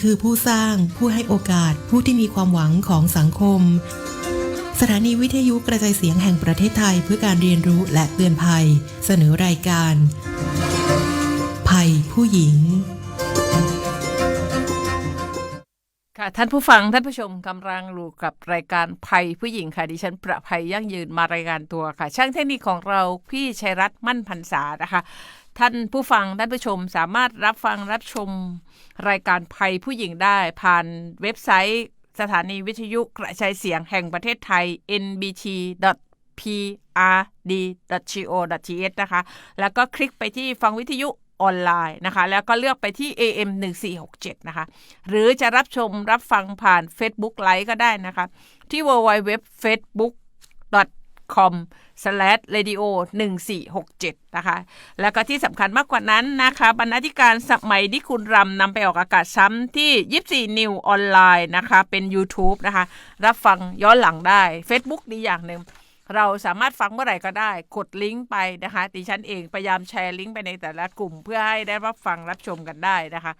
คือผู้สร้าง ผู้ให้โอกาส ผู้ที่มีความหวังของสังคม สถานีวิทยุกระจายเสียงแห่งประเทศไทยเพื่อการเรียนรู้และเตือนภัย เสนอรายการ ภัยผู้หญิง ค่ะท่านผู้ฟังท่านผู้ชมกำลังรู้กับรายการภัยผู้หญิงค่ะดิฉันประภัยยั่งยืนมารายการตัวค่ะ ช่างเทคนิคของเราพี่ชัยรัตน์มั่นพันษานะคะ ท่านผู้ฟังท่านผู้ชมสามารถรับฟังรับชมรายการภัยผู้หญิงได้ ผ่านเว็บไซต์ สถานีวิทยุกระจายเสียงแห่งประเทศไทย nbt prd.go.th นะคะ แล้วก็คลิกไปที่ฟังวิทยุ ออนไลน์นะคะ แล้วก็เลือกไปที่ AM 1467นะคะ หรือจะรับชมรับฟังผ่าน Facebook ไลฟ์ก็ได้นะคะ ที่ www facebook com slash radio 1467นะคะ แล้วก็ที่สำคัญมากกว่านั้นนะคะ บรรณาธิการสมัยที่คุณรำนำไปออกอากาศซ้ำที่ 24 นิวออนไลน์นะคะ เป็น YouTube นะคะ รับฟังย้อนหลังได้ Facebook ดีอย่างหนึ่ง เราสามารถฟังเมื่อไหร่ก็ได้ กดลิงก์ไปนะคะดิฉันเองพยายามแชร์ลิงก์ไปในแต่ละกลุ่ม เพื่อให้ได้รับฟังรับชมกันได้นะคะ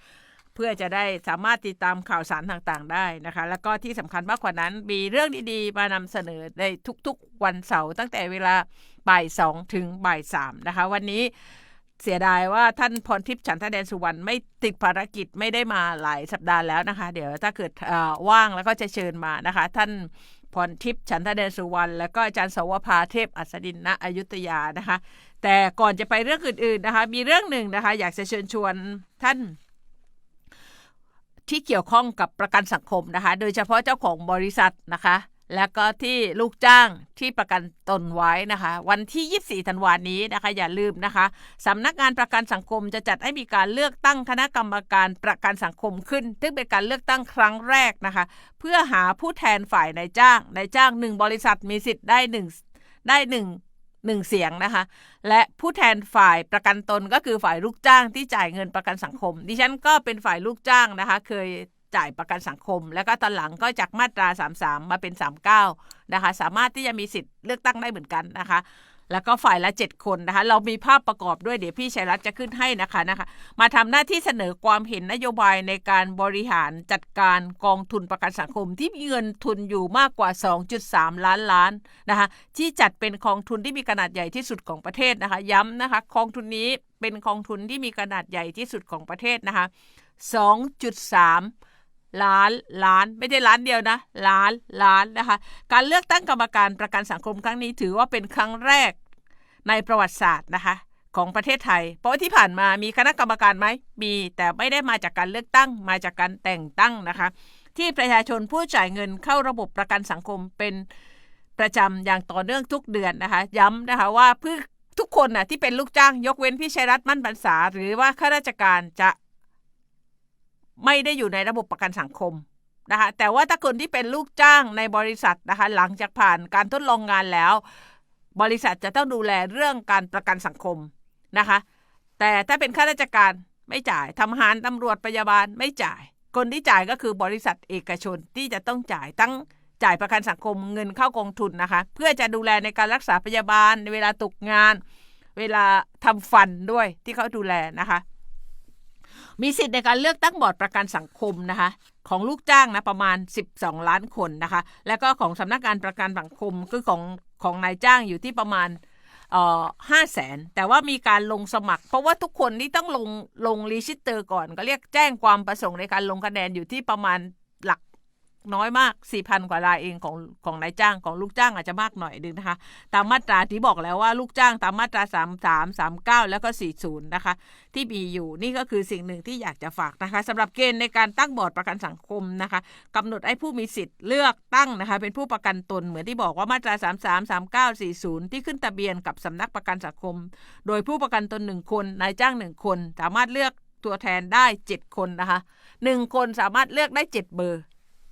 เพื่อจะได้สามารถติดตามข่าวสารต่างๆ ได้นะคะ แล้วก็ที่สำคัญมากกว่านั้น มีเรื่องดีๆ มานำเสนอในทุกๆ วันเสาร์ตั้งแต่เวลาบ่ายสองถึงบ่ายสามนะคะ วันนี้เสียดายว่าท่านพรทิพย์ฉันทแดนสุวรรณไม่ติดภารกิจไม่ได้มาหลายสัปดาห์แล้วนะคะ เดี๋ยวถ้าเกิดว่างแล้วก็จะเชิญมานะคะ ท่าน พรทิพย์ฉันทเดนสุวรรณแล้วก็อาจารย์สวภาเทพอัศดินณอยุธยานะคะ แต่ก่อนจะไปเรื่องอื่นๆนะคะ มีเรื่องหนึ่งนะคะ อยากจะเชิญชวนท่านที่เกี่ยวข้องกับประกันสังคมนะคะ โดยเฉพาะเจ้าของบริษัทนะคะ แล้วก็ที่ลูกจ้างที่ประกันตนไว้นะคะ วันที่ 24 ธันวานี้นะคะ อย่าลืมนะคะสำนักงานประกันสังคมจะจัดให้มีการเลือกตั้งคณะกรรมการประกันสังคมขึ้น ซึ่งเป็นการเลือกตั้งครั้งแรกนะคะ เพื่อหาผู้แทนฝ่ายนายจ้างนายจ้างหนึ่งบริษัทมีสิทธิ์ได้หนึ่งได้หนึ่งหนึ่งเสียงนะคะ และผู้แทนฝ่ายประกันตนก็คือฝ่ายลูกจ้างที่จ่ายเงินประกันสังคม ดิฉันก็เป็นฝ่ายลูกจ้างนะคะ เคย จ่ายประกันสังคม แล้วก็ตอนหลังก็จากมาตรา 33 มาเป็น 39 นะคะ สามารถที่จะมีสิทธิ์เลือกตั้งได้เหมือนกันนะคะ แล้วก็ฝ่ายละ 7 คนนะคะ เรามีภาพประกอบด้วยเดี๋ยวพี่ชัยรัตน์จะขึ้นให้นะคะนะคะ มาทำหน้าที่เสนอความเห็นนโยบายในการบริหารจัดการกองทุนประกันสังคม ที่มีเงินทุนอยู่มากกว่า 2.3 ล้านล้านนะคะ ที่จัดเป็นกองทุนที่มีขนาดใหญ่ที่สุดของประเทศนะคะ ย้ำนะคะกองทุนนี้เป็นกองทุนที่มีขนาดใหญ่ที่สุดของประเทศนะคะ2.3 ล้านล้านไม่ได้ล้านเดียวนะ ล้านล้านนะคะ การเลือกตั้งกรรมการประกันสังคมครั้งนี้ถือว่าเป็นครั้งแรกในประวัติศาสตร์นะคะของประเทศไทย เพราะที่ผ่านมามีคณะกรรมการไหมมีแต่ไม่ได้มาจากการเลือกตั้งมาจากการแต่งตั้งนะคะ ที่ประชาชนผู้จ่ายเงินเข้าระบบประกันสังคมเป็นประจำอย่างต่อเนื่องทุกเดือนนะคะ ย้ำนะคะว่าเพื่อทุกคนนะที่เป็นลูกจ้างยกเว้นพี่ชัยรัตน์มั่นบรรษา หรือว่าข้าราชการจะ ไม่ได้อยู่ในระบบประกันสังคมนะคะแต่ว่าถ้าคนที่เป็นลูกจ้างในบริษัทนะคะหลังจากผ่านการทดลองงานแล้ว บริษัทจะต้องดูแลเรื่องการประกันสังคมนะคะ แต่ถ้าเป็นข้าราชการไม่จ่ายทำหารตำรวจพยาบาลไม่จ่าย คนที่จ่ายก็คือบริษัทเอกชนที่จะต้องจ่ายตั้งจ่ายประกันสังคมเงินเข้ากองทุนนะคะ เพื่อจะดูแลในการรักษาพยาบาลในเวลาตกงาน เวลาทำฟันด้วยที่เขาดูแลนะคะ มีสิทธิ์ในการเลือกตั้งบอร์ดประกันสังคมนะคะ ของลูกจ้างนะประมาณ 12 ล้านคนนะคะ แล้วก็ของสำนักงานประกันสังคมคือของของนายจ้างอยู่ที่ประมาณห้าแสนแต่ว่ามีการลงสมัคร เพราะว่าทุกคนนี่ต้องลงลงรีชิสเตอร์ก่อน ก็เรียกแจ้งความประสงค์ในการลงคะแนนอยู่ที่ประมาณ น้อยมาก4ี่พันกว่ารายเองของของนายจ้างของลูกจ้างอาจจะมากหน่อยนึงนะคะ ตามมาตราที่บอกแล้วว่าลูกจ้างตามมาตรา 3 3 3 9 แล้วก็ 40 นะคะ ที่มีอยู่นี่ก็คือสิ่งหนึ่งที่อยากจะฝากนะคะสำหรับเกณฑ์ในการตั้งบอร์ดประกันสังคมนะคะกำหนดให้ผู้มีสิทธิ์เลือกตั้งนะคะ เป็นผู้ประกันตนเหมือนที่บอกว่ามาตรา 3 3 3 9 40 ที่ขึ้นทะเบียนกับสำนักประกันสังคม โดยผู้ประกันตน1คนนายจ้าง1คน สามารถเลือกตัวแทนได้ 7 คนนะคะ 1 คนสามารถเลือกได้ 7 เบอร์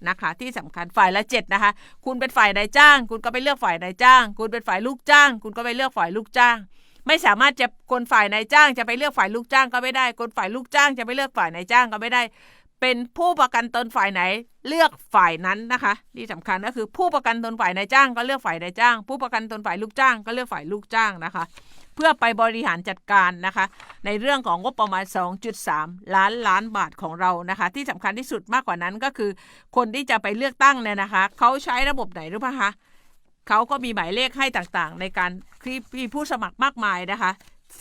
นะคะ ที่สำคัญฝ่ายละเจ็ดนะคะ คุณเป็นฝ่ายนายจ้าง คุณก็ไปเลือกฝ่ายนายจ้าง คุณเป็นฝ่ายลูกจ้าง คุณก็ไปเลือกฝ่ายลูกจ้าง ไม่สามารถจะคนฝ่ายนายจ้างจะไปเลือกฝ่ายลูกจ้างก็ไม่ได้ คนฝ่ายลูกจ้างจะไปเลือกฝ่ายนายจ้างก็ไม่ได้ เป็นผู้ประกันตนฝ่ายไหนเลือกฝ่ายนั้นนะคะที่สำคัญก็คือผู้ประกันตนฝ่ายนายจ้างก็เลือกฝ่ายนายจ้าง ผู้ประกันตนฝ่ายลูกจ้างก็เลือกฝ่ายลูกจ้างนะคะ เพื่อไปบริหารจัดการนะคะ ในเรื่องของงบประมาณ 2.3 ล้านล้านบาทของเรานะคะ ที่สำคัญที่สุดมากกว่านั้นก็คือ คนที่จะไปเลือกตั้งเนี่ยนะคะเขาใช้ระบบไหนรู้ป่ะคะเขาก็มีหมายเลขให้ต่างๆ ในการที่มีผู้สมัครมากมายนะคะ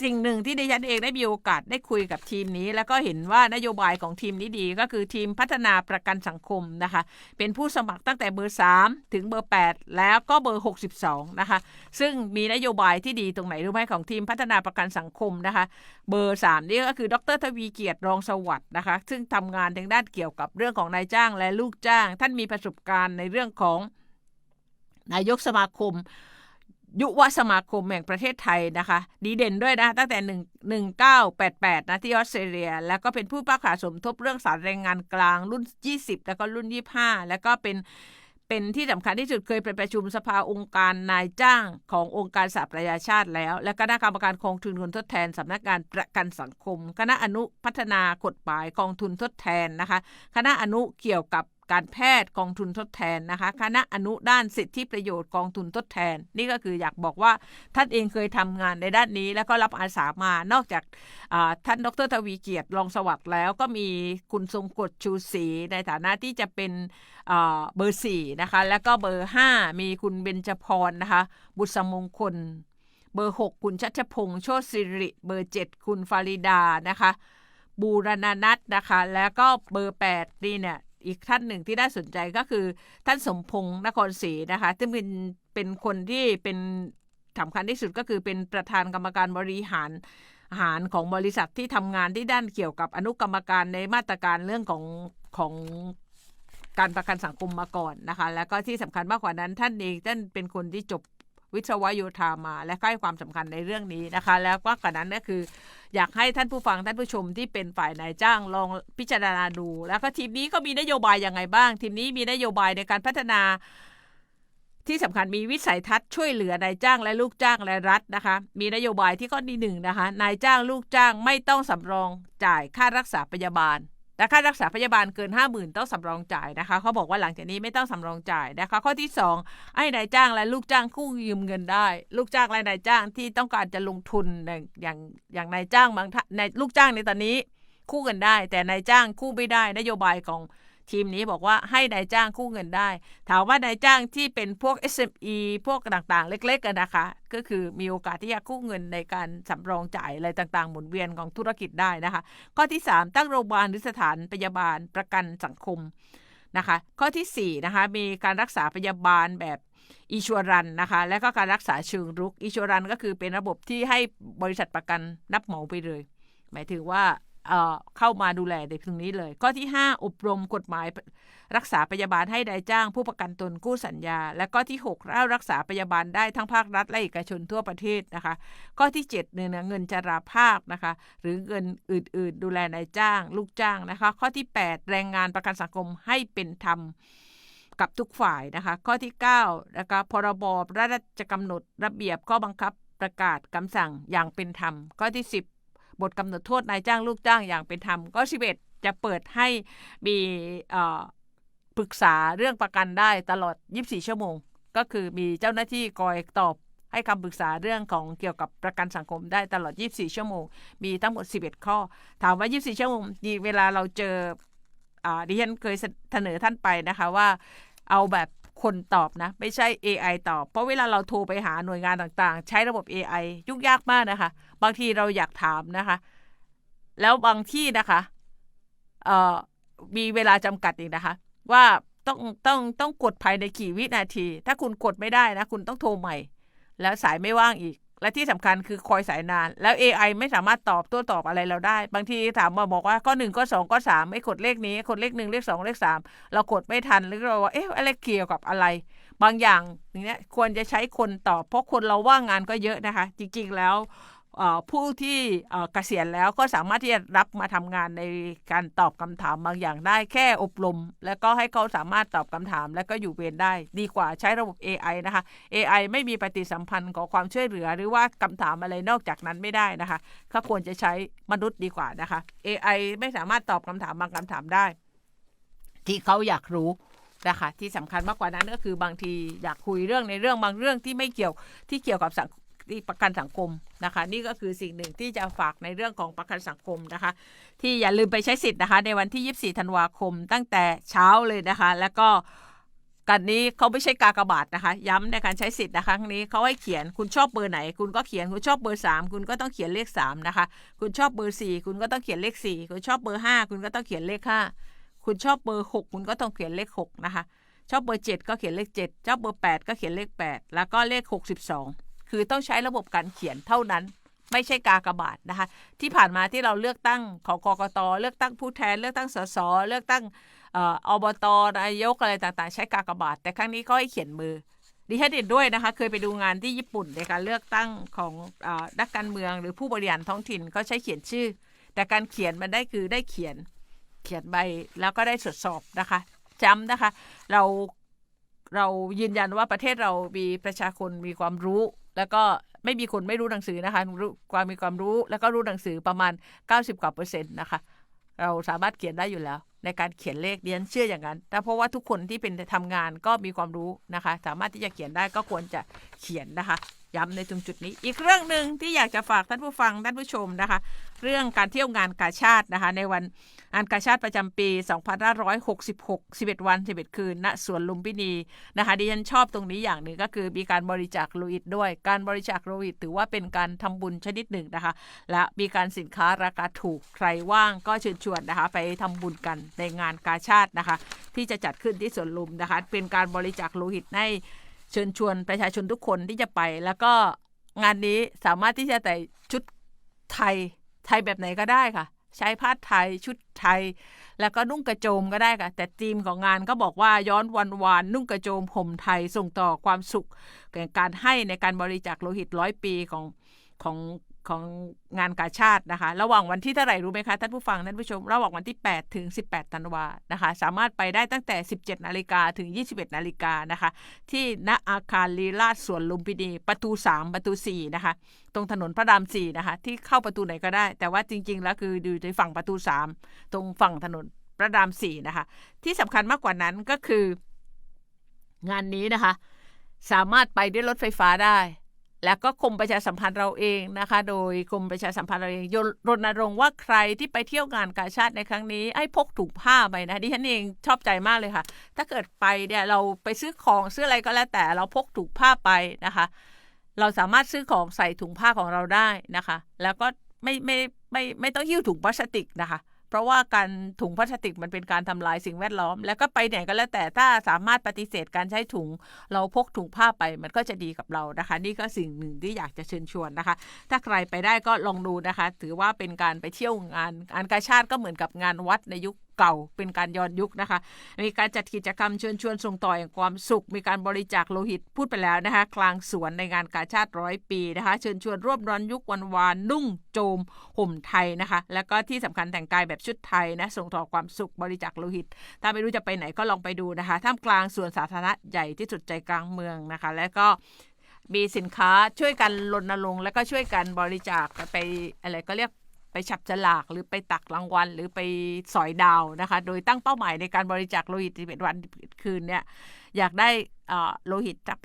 สิ่งหนึ่งที่ดิฉันเองได้มีโอกาสได้คุยกับทีมนี้ แล้วก็เห็นว่านโยบายของทีมนี้ดี ก็คือทีมพัฒนาประกันสังคมนะคะ เป็นผู้สมัครตั้งแต่เบอร์ 3 ถึงเบอร์ 8 แล้วก็เบอร์ 62 นะคะ ซึ่งมีนโยบายที่ดีตรงไหนรู้ไหมของทีมพัฒนาประกันสังคมนะคะ เบอร์ 3 นี่ก็คือดรทวีเกียรติรองสวัสดิ์นะคะ ซึ่งทำงานทางด้านเกี่ยวกับเรื่องของนายจ้างและลูกจ้าง ท่านมีประสบการณ์ในเรื่องของนายกสมาคม ยุวสมาคมแห่งประเทศไทยนะคะ ดีเด่นด้วยนะ ตั้งแต่1 1988 นะที่ออสเตรเลีย แล้วก็เป็นผู้ประกาศสมทบเรื่องสารแรงงานกลางรุ่น 20 แล้วก็รุ่น 25 แล้วก็เป็นเป็นที่สำคัญที่สุดเคยไปประชุมสภาองค์การนายจ้างขององค์การสหประชาชาติแล้ว และคณะกรรมการกองทุนเงินทดแทนสำนักงานประกันสังคม คณะอนุพัฒนากฎหมายกองทุนทดแทนนะคะ คณะอนุเกี่ยวกับ การแพทย์กองทุนทดแทนนะคะคณะอนุด้านสิทธิประโยชน์กองทุนทดแทน นี่ก็คืออยากบอกว่าท่านเองเคยทำงานในด้านนี้ แล้วก็รับอาสามานอกจากาท่านดรทวีเกียรติรองสวัสดิ์แล้วก็มีคุณทรงกฎชูศรีในฐานะที่จะเป็นเบอร์สี่นะคะแล้วก็เบอร์ห้ามีคุณเบญจพรนะคะบุษมงคล เบอร์6คุณชัชพงษ์โชติสิริ เบอร์7คุณฟาริดานะคะบูรณนัทนะคะ แล้วก็เบอร์ 8 นี่เนี่ย อีกท่านหนึ่งที่น่าสนใจก็คือท่านสมพงษ์นครศรีนะคะ ซึ่งเป็นเป็นคนที่เป็นสำคัญที่สุดก็คือเป็นประธานกรรมการบริหารอาหารของบริษัทที่ทำงานที่ด้านเกี่ยวกับอนุกรรมการในมาตรการเรื่องของของการประกันสังคมมาก่อนนะคะ แล้วก็ที่สำคัญมากกว่านั้นท่านเองท่านเป็นคนที่จบ วิศวโยธามา และให้ความสำคัญในเรื่องนี้นะคะ แล้วก็กว่านั้นก็คือ อยากให้ท่านผู้ฟังท่านผู้ชมที่เป็นฝ่ายนายจ้างลองพิจารณาดู แล้วก็ทีมนี้ก็มีนโยบายยังไงบ้าง ทีมนี้มีนโยบายในการพัฒนา ที่สำคัญมีวิสัยทัศน์ช่วยเหลือนายจ้างและลูกจ้างและรัฐนะคะ มีนโยบายที่ข้อที่หนึ่งนะคะ นายจ้างลูกจ้างไม่ต้องสำรองจ่ายค่ารักษาพยาบาล และค่ารักษาพยาบาลเกิน 5 0,000 ต้องสำรองจ่ายนะคะ เขาบอกว่าหลังจากนี้ไม่ต้องสำรองจ่ายนะคะ ข้อที่ 2 ให้นายจ้างและลูกจ้างกู้ยืมเงินได้ ลูกจ้างและนายจ้างที่ต้องการจะลงทุนอย่างอย่างนายจ้างบางท่านในลูกจ้างในตอนนี้ คู่กันได้ แต่นายจ้างคู่ไม่ได้นโยบายของ ทีมนี้บอกว่าให้นายจ้างกู้เงินได้ ถามว่านายจ้างที่เป็นพวก SME พวกต่างๆ เล็กๆกันนะคะ ก็คือมีโอกาสที่จะกู้เงินในการสำรองจ่ายอะไรต่างๆ หมุนเวียนของธุรกิจได้นะคะ ข้อที่ 3 ตั้งโรงพยาบาลหรือสถานพยาบาลประกันสังคมนะคะ ข้อที่4นะคะมีการรักษาพยาบาลแบบอิชัวรันนะคะ และก็การรักษาเชิงรุกอิชัวรันก็คือเป็นระบบที่ให้บริษัทประกันรับเหมาไปเลย หมายถึงว่า เข้ามาดูแลในตรงนี้เลย ข้อที่ 5 อบรมกฎหมายรักษาพยาบาลให้นายจ้าง ผู้ประกันตนกู้สัญญา และข้อที่6เล่ารักษาพยาบาลได้ทั้งภาครัฐและเอกชนทั่วประเทศนะคะ ข้อที่7เนี่ยนะเงินจราภาคนะคะ หรือเงินอื่น ๆ ดูแลนายจ้าง ลูกจ้างนะคะ ข้อที่ 8 แรงงานประกันสังคมให้เป็นธรรมกับทุกฝ่ายนะคะ ข้อที่9นะคะพรบราชกำหนดระเบียบข้อบังคับประกาศคำสั่งอย่างเป็นธรรม ข้อที่ 10 บทกำหนดโทษนายจ้างลูกจ้างอย่างเป็นธรรมก็ 11 จะเปิดให้มีปรึกษาเรื่องประกันได้ตลอด 24 ชั่วโมง ก็คือมีเจ้าหน้าที่คอยตอบให้คำปรึกษาเรื่องของเกี่ยวกับประกันสังคมได้ตลอด 24 ชั่วโมง มีทั้งหมด 11 ข้อ ถามว่า 24 ชั่วโมงดีเวลาเราเจออดิฉันเคยเสนอท่านไปนะคะว่าเอาแบบ คนตอบนะ ไม่ใช่ AI ตอบ เพราะเวลาเราโทรไปหาหน่วยงานต่างๆ ใช้ระบบ AI ยุ่งยากมากนะคะ บางทีเราอยากถามนะคะ แล้วบางที่นะคะเอ่อมีเวลาจำกัดอีกนะคะ ว่าต้องต้องต้องกดภายในกี่วินาที ถ้าคุณกดไม่ได้นะ คุณต้องโทรใหม่ แล้วสายไม่ว่างอีก และที่สำคัญคือคอยสายนาน แล้ว AI ไม่สามารถตอบตัวตอบอะไรเราได้ บางทีถามมาบอกว่าก็หนึ่งก็สองก็สามไม่กดเลขนี้กดเลขหนึ่งเลขสองเลขสามเรากดไม่ทันหรือเราว่าเอ๊ะอะไรเกี่ยวกับอะไร บางอย่างอย่างเนี้ยควรจะใช้คนตอบเพราะคนเราว่างงานก็เยอะนะคะ จริงๆแล้ว ผู้ที่เกษียณแล้วก็สามารถที่จะรับมาทำงานในการตอบคำถามบางอย่างได้แค่อบรม แล้วก็ให้เขาสามารถตอบคำถาม แล้วก็อยู่เวรได้ ดีกว่าใช้ระบบ AI นะคะ AI ไม่มีปฏิสัมพันธ์ขอความช่วยเหลือ หรือว่าคำถามอะไรนอกจากนั้นไม่ได้นะคะเขาควรจะใช้มนุษย์ดีกว่านะคะ AI ไม่สามารถตอบคำถามบางคำถามได้ ที่เขาอยากรู้นะคะที่สำคัญมากกว่านั้นก็คือบางทีอยากคุยเรื่องในเรื่องบางเรื่องที่ไม่เกี่ยวที่เกี่ยวกับสัง ที่ประกันสังคมนะคะ นี่ก็คือสิ่งหนึ่งที่จะฝากในเรื่องของประกันสังคมนะคะ ที่อย่าลืมไปใช้สิทธิ์นะคะ ในวันที่ 24 ธันวาคม ตั้งแต่เช้าเลยนะคะ แล้วก็กันนี้เขาไม่ใช่กากบาทนะคะ ย้ำในการใช้สิทธิ์นะคะครั้งนี้เขาให้เขียนคุณชอบเบอร์ไหน คุณก็เขียนคุณชอบเบอร์ 3 คุณก็ต้องเขียนเลข3นะคะคุณชอบเบอร์ 4 คุณก็ต้องเขียนเลข 4 คุณชอบเบอร์ 5 คุณก็ต้องเขียนเลข 5 คุณชอบเบอร์ 6 คุณก็ต้องเขียนเลข 6 นะคะ ชอบเบอร์ 7 ก็เขียนเลข 7 ชอบเบอร์ 8 ก็เขียนเลข 8 แล้วก็เลข 62 คือต้องใช้ระบบการเขียนเท่านั้น ไม่ใช่กากบาทนะคะ ที่ผ่านมาที่เราเลือกตั้งของกกตเลือกตั้งผู้แทน เลือกตั้งสสเลือกตั้งออบตนายกอะไรต่างๆ ใช้กากบาท แต่ครั้งนี้ก็ให้เขียนมือดิฉันเห็นด้วยนะคะ เคยไปดูงานที่ญี่ปุ่นในการเลือกตั้งของอนักการเมืองหรือผู้บริหารท้องถิ่นเขาใช้เขียนชื่อ แต่การเขียนมันได้คือได้เขียนเขียนใบแล้วก็ได้ตรวจสอบนะคะจำนะคะ เราเรายืนยันว่าประเทศเรามีประชาชนมีความรู้ แล้วก็ไม่มีคนไม่รู้หนังสือนะคะรู้ความมีความรู้ แล้วก็รู้หนังสือประมาณ 90กว่าเปอร์เซ็นต์นะคะ เราสามารถเขียนได้อยู่แล้ว ในการเขียนเลขเรียนเชื่ออย่างนั้นแต่เพราะว่าทุกคนที่เป็นทำงานก็มีความรู้นะคะ สามารถที่จะเขียนได้ก็ควรจะเขียนนะคะ ย้ำในตรงจุดนี้ อีกเรื่องหนึ่งที่อยากจะฝากท่านผู้ฟังท่านผู้ชมนะคะ เรื่องการเที่ยวงานกาชาตินะคะ ในวัน งานกาชาติประจำปี 2566 11 วัน 11 คืนณสวนลุมพินีนะคะดิฉันชอบตรงนี้อย่างหนึ่งก็คือมีการบริจาคโลหิตด้วย การบริจาคโลหิตถือว่าเป็นการทำบุญชนิดหนึ่งนะคะ และมีการสินค้าราคาถูกใครว่างก็เชิญชวนนะคะ ไปทำบุญกันในงานกาชาตินะคะ ที่จะจัดขึ้นที่สวนลุมนะคะ เป็นการบริจาคโลหิตให้เชิญชวนประชาชนทุกคนที่จะไป แล้วก็งานนี้สามารถที่จะแต่ชุดไทยไทยแบบไหนก็ได้ค่ะ ใช้ผ้าไทยชุดไทย แล้วก็นุ่งกระโจมก็ได้ค่ะ แต่ธีมของงานก็บอกว่าย้อนวันวานนุ่งกระโจมห่มไทยส่งต่อความสุขแก่การให้ในการบริจาคโลหิตร้อยปีของของ ของงานกาชาตินะคะ ระหว่างวันที่เท่าไหร่รู้ไหมคะท่านผู้ฟังท่านผู้ชม ระหว่างวันที่ 8 ถึง 18 ธันวานะคะ สามารถไปได้ตั้งแต่ 17 นาฬิกาถึง 21 นาฬิกานะคะ ที่ณอาคารลีลาดสวนลุมพินีประตู 3 ประตู 4 นะคะ ตรงถนนพระราม 4 นะคะ ที่เข้าประตูไหนก็ได้ แต่ว่าจริง ๆ แล้วคืออยู่ในฝั่งประตู 3 ตรงฝั่งถนนพระราม 4 นะคะ ที่สำคัญมากกว่านั้นก็คือ งานนี้นะคะ สามารถไปด้วยรถไฟฟ้าได้ แล้วก็กรมประชาสัมพันธ์เราเองนะคะ โดยกรมประชาสัมพันธ์เราเองรณรงค์ว่าใครที่ไปเที่ยวงานกาชาติในครั้งนี้ให้พกถุงผ้าไปนะดิฉันเองชอบใจมากเลยค่ะ ถ้าเกิดไปเนี่ยเราไปซื้อของซื้ออะไรก็แล้วแต่เราพกถุงผ้าไปนะคะ เราสามารถซื้อของใส่ถุงผ้าของเราได้นะคะ แล้วก็ไม่ไม่ไม่ไม่ต้องหิ้วถุงพลาสติกนะคะ เพราะว่าการถุงพลาสติกมันเป็นการทำลายสิ่งแวดล้อม แล้วก็ไปไหนก็แล้วแต่ถ้าสามารถปฏิเสธการใช้ถุง เราพกถุงผ้าไปมันก็จะดีกับเรานะคะ นี่ก็สิ่งหนึ่งที่อยากจะเชิญชวนนะคะ ถ้าใครไปได้ก็ลองดูนะคะ ถือว่าเป็นการไปเที่ยวงานงานกาชาติก็เหมือนกับงานวัดในยุค เก่าเป็นการย้อนยุคนะคะ มีการจัดกิจกรรมเชิญชวนส่งต่อแห่งความสุข มีการบริจาคโลหิตพูดไปแล้วนะคะ กลางสวนในงานกาชาติร้อยปีนะคะ เชิญชวนร่วมร้อนยุควันวานนุ่งโจมห่มไทยนะคะ แล้วก็ที่สำคัญแต่งกายแบบชุดไทยนะส่งต่อความสุขบริจาคโลหิต ถ้าไม่รู้จะไปไหนก็ลองไปดูนะคะ ท่ามกลางสวนสาธารณะใหญ่ที่สุดใจกลางเมืองนะคะ และก็มีสินค้าช่วยกันรณรงค์แล้วก็ช่วยกันบริจาคไปอะไรก็เรียก ไปฉับฉลากหรือไปตักรางวัลหรือไปสอยดาวนะคะ โดยตั้งเป้าหมายในการบริจาคโลหิต11วันคืนเนี่ยอยากได้โลหิตจาก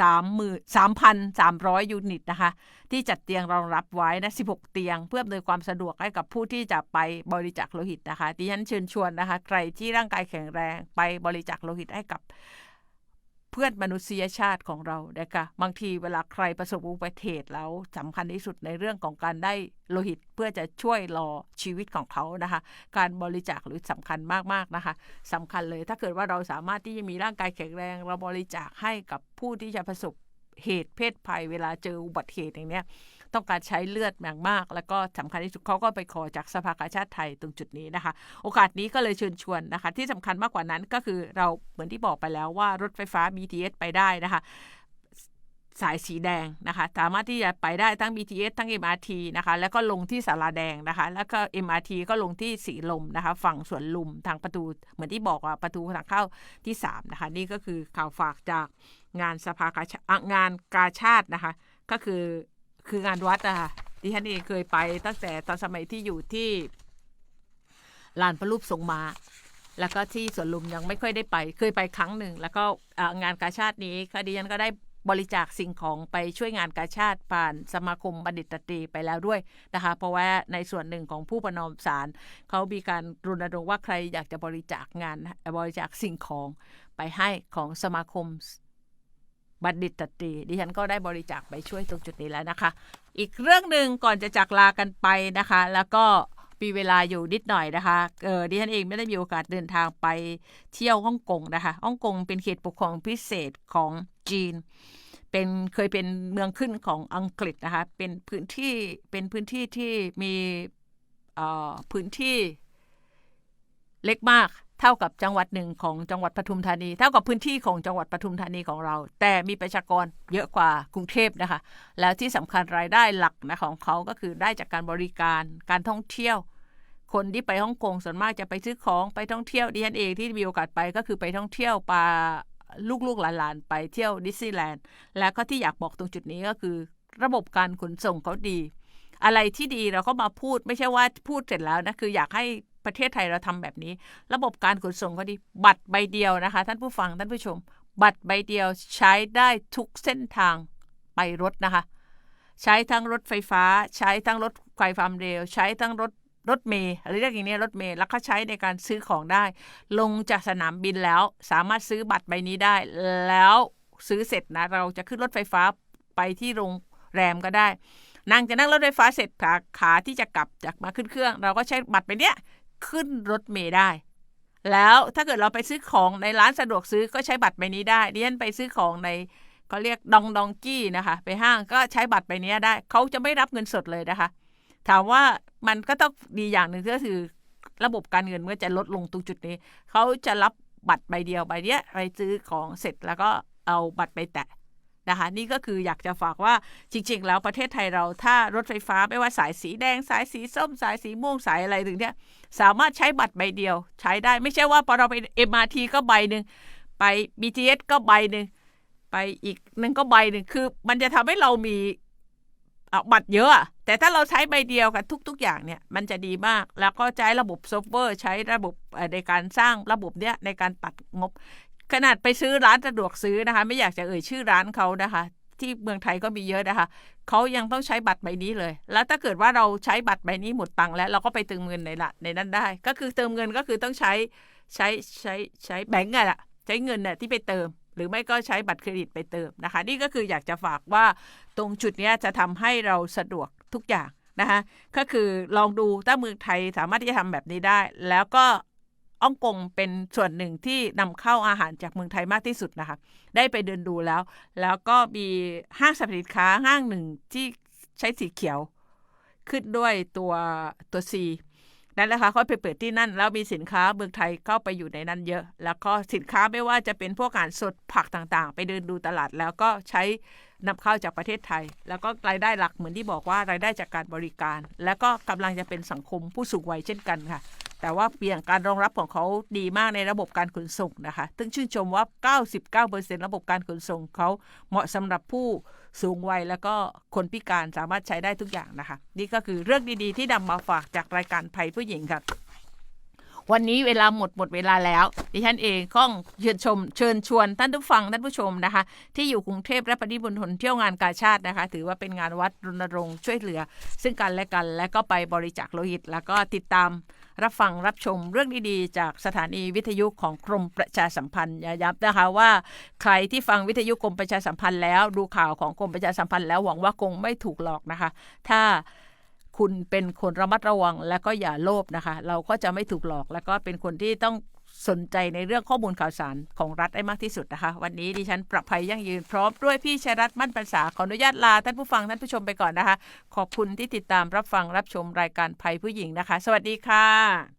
สามหมื่นสามพันสามร้อยยูนิตนะคะ ที่จัดเตียงรองรับไว้นะ16เตียง เพื่ออำนวยความสะดวกให้กับผู้ที่จะไปบริจาคโลหิตนะคะดิฉันเชิญชวนนะคะ ใครที่ร่างกายแข็งแรงไปบริจาคโลหิตให้กับ พื่อนมนุษยชาติของเรานะคะบางทีเวลาใครประสบอุบัติเหตุแล้วสำคัญที่สุดในเรื่องของการได้โลหิตเพื่อจะช่วยรอชีวิตของเขานะคะ การบริจาคหรือสำคัญมากๆนะคะสำคัญเลยถ้าเกิดว่าเราสามารถที่จะมีร่างกายแข็งแรง เราบริจาคให้กับผู้ที่จะประสบเหตุเพศภัย เวลาเจออุบัติเหตุอย่างเนี้ย ต้องการใช้เลือดอย่างมาก แล้วก็สำคัญที่สุดเขาก็ไปขอจากสภากาชาติไทยตรงจุดนี้นะคะ โอกาสนี้ก็เลยเชิญชวนนะคะ ที่สำคัญมากกว่านั้นก็คือเราเหมือนที่บอกไปแล้วว่ารถไฟฟ้า BTS ไปได้นะคะสายสีแดงนะคะ สามารถที่จะไปได้ทั้ง BTS ทั้ง MRT นะคะ แล้วก็ลงที่สาราแดงนะคะ แล้วก็ MRT ก็ลงที่สีลมนะคะ ฝั่งสวนลุมทางประตู เหมือนที่บอกว่าประตูทางเข้าที่3นะคะ นี่ก็คือข่าวฝากจากงานสภากาชางานกาชาตินะคะ ก็คือ คืองานวัดอะค่ะที่ฉันเองเคยไปตั้งแต่ตอนสมัยที่อยู่ที่ลานพระรูปทรงมาแล้วก็ที่สวนลุมยังไม่ค่อยได้ไป เคยไปครั้งหนึ่ง แล้วก็งานกาชาตินี้ค่ะดิฉันก็ได้บริจาคสิ่งของไปช่วยงานกาชาติผ่านสมาคมบัณฑิตตรีไปแล้วด้วยนะคะ เพราะว่าในส่วนหนึ่งของผู้ประนอมสารเขามีการรณรงค์ว่าใครอยากจะบริจาคงานบริจาคสิ่งของไปให้ของสมาคม บัณฑิตตรีดิฉันก็ได้บริจาคไปช่วยตรงจุดนี้แล้วนะคะ อีกเรื่องหนึ่งก่อนจะจากลากันไปนะคะ แล้วก็มีเวลาอยู่นิดหน่อยนะคะเออดิฉันเองไม่ได้มีโอกาสเดินทางไปเที่ยวฮ่องกงนะคะฮ่องกงเป็นเขตปกครองพิเศษของจีน เป็นเคยเป็นเมืองขึ้นของอังกฤษนะคะ เป็นพื้นที่เป็นพื้นที่ที่มีพื้นที่เล็กมาก เท่ากับจังหวัดหนึ่งของจังหวัดปทุมธานี เท่ากับพื้นที่ของจังหวัดปทุมธานีของเรา แต่มีประชากรเยอะกว่ากรุงเทพนะคะ แล้วที่สำคัญรายได้หลักนะของเขาก็คือได้จากการบริการการท่องเที่ยว คนที่ไปฮ่องกงส่วนมากจะไปซื้อของไปท่องเที่ยวดิฉันเองที่มีโอกาสไปก็คือไปท่องเที่ยวปาลูกๆหลานๆไปเที่ยวดิสนีย์แลนด์แล้วก็ที่อยากบอกตรงจุดนี้ก็คือ ระบบการขนส่งเขาดี อะไรที่ดีเราก็มาพูดไม่ใช่ว่าพูดเสร็จแล้วนะคืออยากให้ ประเทศไทยเราทำแบบนี้ ระบบการขนส่งก็ดี บัตรใบเดียวนะคะ ท่านผู้ฟังท่านผู้ชม บัตรใบเดียวใช้ได้ทุกเส้นทางไปรถนะคะ ใช้ทั้งรถไฟฟ้า ใช้ทั้งรถไฟความเร็ว ใช้ทั้งรถรถเมล์หรือเรียกอย่างนี้รถเมล์แล้วก็ใช้ในการซื้อของได้ ลงจากสนามบินแล้ว สามารถซื้อบัตรใบนี้ได้ แล้วซื้อเสร็จนะ เราจะขึ้นรถไฟฟ้าไปที่โรงแรมก็ได้นั่งจะนั่งรถไฟฟ้าเสร็จขาขาที่จะกลับจากมาขึ้นเครื่อง เราก็ใช้บัตรไปเนี้ย ขึ้นรถเมล์ได้ แล้วถ้าเกิดเราไปซื้อของในร้านสะดวกซื้อก็ใช้บัตรใบนี้ได้ดิฉันไปซื้อของในเขาเรียกดองดองกี้นะคะ ไปห้างก็ใช้บัตรใบนี้ได้ เขาจะไม่รับเงินสดเลยนะคะ ถามว่ามันก็ต้องดีอย่างหนึ่งก็คือระบบการเงินเมื่อจะลดลงตรงจุดนี้ เขาจะรับบัตรใบเดียวใบเนี้ยไปซื้อของเสร็จแล้วก็เอาบัตรไปแตะ นะคะ นี่ก็คืออยากจะฝากว่าจริง ๆ แล้วประเทศไทยเราถ้ารถไฟฟ้าไม่ว่าสายสีแดง สายสีส้ม สายสีม่วงสายอะไรถึงเนี้ยสามารถใช้บัตรใบเดียว ใช้ได้ไม่ใช่ว่าพอเราไป MRT ก็ใบหนึ่งไป BTS ก็ใบหนึ่งไปอีกหนึ่งก็ใบหนึ่งคือ มันจะทำให้เรามีบัตรเยอะ แต่ถ้าเราใช้ใบเดียวกันทุก ๆ อย่างเนี่ย มันจะดีมาก แล้วก็ใช้ระบบซอฟต์แวร์ใช้ระบบในการสร้างระบบเนี้ยในการตัดงบ ขนาดไปซื้อร้านสะดวกซื้อนะคะ ไม่อยากจะเอ่ยชื่อร้านเขานะคะ ที่เมืองไทยก็มีเยอะนะคะเขายังต้องใช้บัตรใบนี้เลย แล้วถ้าเกิดว่าเราใช้บัตรใบนี้หมดตังค์แล้วเราก็ไปเติมเงินในละในนั้นได้ ก็คือเติมเงินก็คือต้องใช้ใช้ใช้ใช้แบงก์อะละใช้เงินน่ะที่ไปเติม หรือไม่ก็ใช้บัตรเครดิตไปเติมนะคะ นี่ก็คืออยากจะฝากว่าตรงจุดนี้จะทำให้เราสะดวกทุกอย่างนะคะก็คือลองดูถ้าเมืองไทยสามารถที่จะทำแบบนี้ได้ แล้วก็ ฮ่องกงเป็นส่วนหนึ่งที่นำเข้าอาหารจากเมืองไทยมากที่สุดนะคะ ได้ไปเดินดูแล้ว แล้วก็มีห้างสรรพสินค้าห้างหนึ่งที่ใช้สีเขียว ขึ้นด้วยตัวตัว C นั่นแหละค่ะเขาไปเปิดที่นั่น แล้วมีสินค้าเมืองไทยเข้าไปอยู่ในนั้นเยอะ แล้วก็สินค้าไม่ว่าจะเป็นพวกอาหารสดผักต่างๆ ไปเดินดูตลาดแล้วก็ใช้นำเข้าจากประเทศไทย แล้วก็รายได้หลักเหมือนที่บอกว่ารายได้จากการบริการ แล้วก็กำลังจะเป็นสังคมผู้สูงวัยเช่นกันค่ะ แต่ว่าเปลี่ยนการรองรับของเขาดีมากในระบบการขนส่งนะคะ ซึ่งชื่นชมว่า 99%ระบบการขนส่งเขาเหมาะสำหรับผู้สูงวัยแล้วก็คนพิการสามารถใช้ได้ทุกอย่างนะคะ นี่ก็คือเรื่องดีๆ ที่นำมาฝากจากรายการภัยผู้หญิงค่ะวันนี้เวลาหมดหมดเวลาแล้ว ดิฉันเองก็เชิญชม เชิญชวนท่านผู้ฟังท่านผู้ชมนะคะ ที่อยู่กรุงเทพและปริมณฑลเที่ยวงานกาชาตินะคะ ถือว่าเป็นงานวัดรณรงค์ช่วยเหลือ ซึ่งกันและกันและก็ไปบริจาคโลหิต แล้วก็ติดตาม รับฟังรับชมเรื่องดีๆ จากสถานีวิทยุของกรมประชาสัมพันธ์ย้ำนะคะว่า ใครที่ฟังวิทยุกรมประชาสัมพันธ์แล้วดูข่าวของกรมประชาสัมพันธ์แล้วหวังว่าคงไม่ถูกหลอกนะคะ ถ้าคุณเป็นคนระมัดระวังและก็อย่าโลภนะคะ เราก็จะไม่ถูกหลอกแล้วก็เป็นคนที่ต้อง สนใจในเรื่องข้อมูลข่าวสารของรัฐได้มากที่สุดนะคะ วันนี้ดิฉันประภัยยั่งยืนพร้อมด้วยพี่ชัยรัตน์มั่นปัญษาขออนุญาตลาท่านผู้ฟังท่านผู้ชมไปก่อนนะคะ ขอบคุณที่ติดตามรับฟังรับชมรายการภัยผู้หญิงนะคะ สวัสดีค่ะ